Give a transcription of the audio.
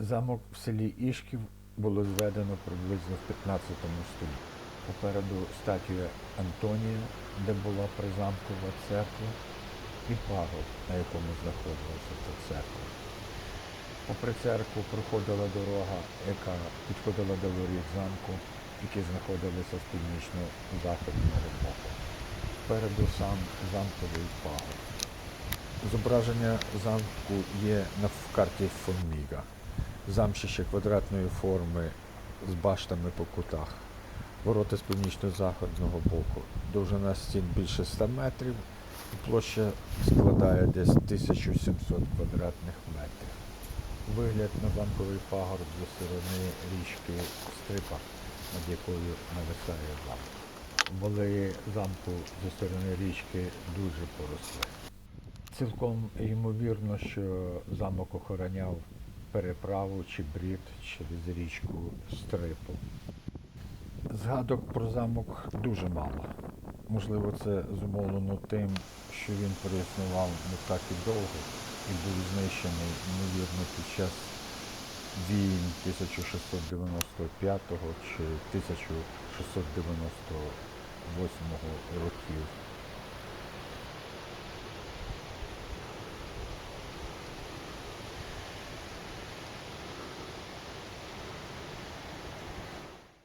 Замок в селі Ішків було зведено приблизно в 15 столітті. Попереду статуя Антонія, де була призамкова церква, і пагорб, на якому знаходилася ця церква. Попри церкву проходила дорога, яка підходила до воріт замку, які знаходилися з північно-західного боку. Попереду сам замковий пагорб. Зображення замку є на карті фон Міга. Замчище квадратної форми з баштами по кутах. Ворота з північно-західного боку. Довжина стін більше 100 метрів, і площа складає десь 1700 квадратних метрів. Вигляд на замковий пагорб зі сторони річки Стрипа, над якою нависає замок. Вали замку зі сторони річки дуже поросли. Цілком ймовірно, що замок охороняв переправу чи брід через річку Стрипу. Згадок про замок дуже мало. Можливо, це зумовлено тим, що він проіснував не так і довго і був знищений, ймовірно, під час війн 1695 чи 1698 років